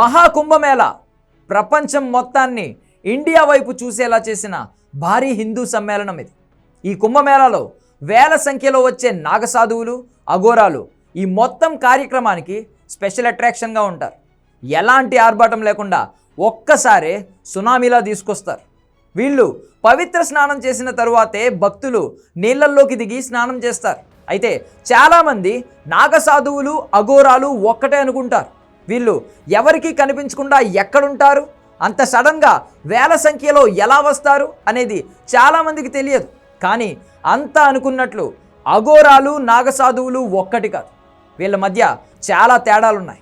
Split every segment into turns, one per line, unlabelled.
మహాకుంభమేళ. ప్రపంచం మొత్తాన్ని ఇండియా వైపు చూసేలా చేసిన భారీ హిందూ సమ్మేళనం ఇది. ఈ కుంభమేళాలో వేల సంఖ్యలో వచ్చే నాగసాధువులు అఘోరాలు ఈ మొత్తం కార్యక్రమానికి స్పెషల్ అట్రాక్షన్గా ఉంటారు. ఎలాంటి ఆర్భాటం లేకుండా ఒక్కసారే సునామీలా తీసుకొస్తారు. వీళ్ళు పవిత్ర స్నానం చేసిన తరువాతే భక్తులు నీళ్ళల్లోకి దిగి స్నానం చేస్తారు. అయితే చాలామంది నాగసాధువులు అఘోరాలు ఒక్కటే అనుకుంటారు. వీళ్ళు ఎవరికీ కనిపించకుండా ఎక్కడుంటారు? అంత సడన్గా వేల సంఖ్యలో ఎలా వస్తారు? అనేది చాలామందికి తెలియదు. కానీ అంతా అనుకున్నట్లు అఘోరాలు నాగసాధువులు ఒక్కటి కాదు. వీళ్ళ మధ్య చాలా తేడాలున్నాయి.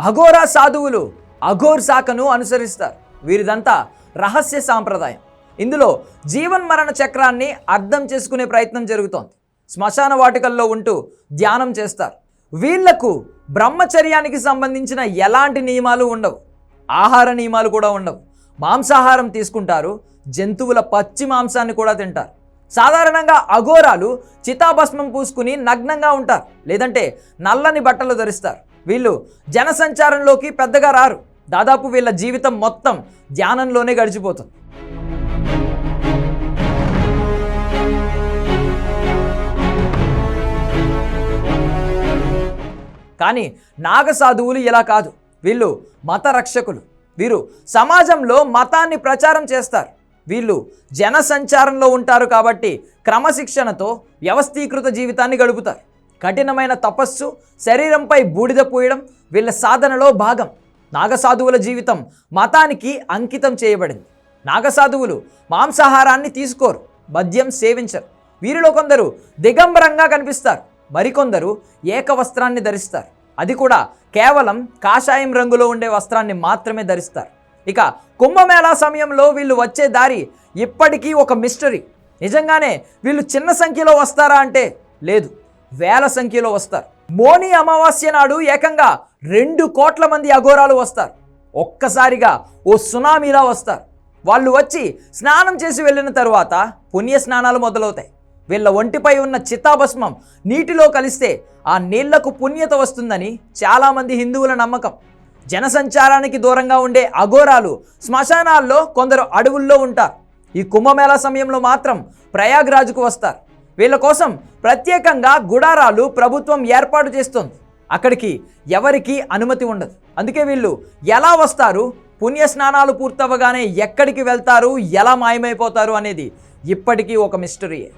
అఘోరా సాధువులు అఘోర్ శాఖను అనుసరిస్తారు. వీరిదంతా రహస్య సాంప్రదాయం. ఇందులో జీవన్ మరణ చక్రాన్ని అర్థం చేసుకునే ప్రయత్నం జరుగుతోంది. శ్మశాన వాటికల్లో ఉంటూ ధ్యానం చేస్తారు. వీళ్ళకు బ్రహ్మచర్యానికి సంబంధించిన ఎలాంటి నియమాలు ఉండవు. ఆహార నియమాలు కూడా ఉండవు. మాంసాహారం తీసుకుంటారు జంతువుల పచ్చి మాంసాన్ని కూడా తింటారు. సాధారణంగా అఘోరాలు చితాభస్మం పూసుకుని నగ్నంగా ఉంటారు లేదంటే నల్లని బట్టలు ధరిస్తారు. వీళ్ళు జనసంచారంలోకి పెద్దగా రారు. దాదాపు వీళ్ళ జీవితం మొత్తం ధ్యానంలోనే గడిచిపోతుంది. కానీ నాగసాధువులు ఇలా కాదు. వీళ్ళు మత రక్షకులు వీరు సమాజంలో మతాన్ని ప్రచారం చేస్తారు. వీళ్ళు జన సంచారంలో ఉంటారు కాబట్టి క్రమశిక్షణతో వ్యవస్థీకృత జీవితాన్ని గడుపుతారు. కఠినమైన తపస్సు శరీరంపై బూడిద పోయడం వీళ్ళ సాధనలో భాగం. నాగసాధువుల జీవితం మతానికి అంకితం చేయబడింది. నాగసాధువులు మాంసాహారాన్ని తీసుకోరు మద్యం సేవించరు. వీరిలో కొందరు దిగంబరంగా కనిపిస్తారు. మరికొందరు ఏక వస్త్రాన్ని ధరిస్తారు. అది కూడా కేవలం కాషాయం రంగులో ఉండే వస్త్రాన్ని మాత్రమే ధరిస్తారు. ఇక కుంభమేళా సమయంలో వీళ్ళు వచ్చే దారి ఇప్పటికీ ఒక మిస్టరీ నిజంగానే వీళ్ళు చిన్న సంఖ్యలో వస్తారా అంటే లేదు. వేల సంఖ్యలో వస్తారు. మోని అమావాస్య నాడు ఏకంగా రెండు కోట్ల మంది అఘోరాలు వస్తారు. ఒక్కసారిగా ఓ సునామీలా వస్తారు. వాళ్ళు వచ్చి స్నానం చేసి వెళ్ళిన తరువాత పుణ్య స్నానాలు మొదలవుతాయి. వీళ్ళ ఒంటిపై ఉన్న చితాభస్మం నీటిలో కలిస్తే ఆ నీళ్ళకు పుణ్యత వస్తుందని చాలామంది హిందువుల నమ్మకం. జనసంచారానికి దూరంగా ఉండే అఘోరాలు శ్మశానాల్లో కొందరు అడవుల్లో ఉంటారు. ఈ కుంభమేళా సమయంలో మాత్రం ప్రయాగ్రాజ్కు వస్తారు. వీళ్ళ కోసం ప్రత్యేకంగా గుడారాలు ప్రభుత్వం ఏర్పాటు చేస్తుంది. అక్కడికి ఎవరికి అనుమతి ఉండదు. అందుకే వీళ్ళు ఎలా వస్తారు పుణ్య స్నానాలు పూర్తవగానే ఎక్కడికి వెళ్తారు ఎలా మాయమైపోతారు అనేది ఇప్పటికీ ఒక మిస్టరీయే.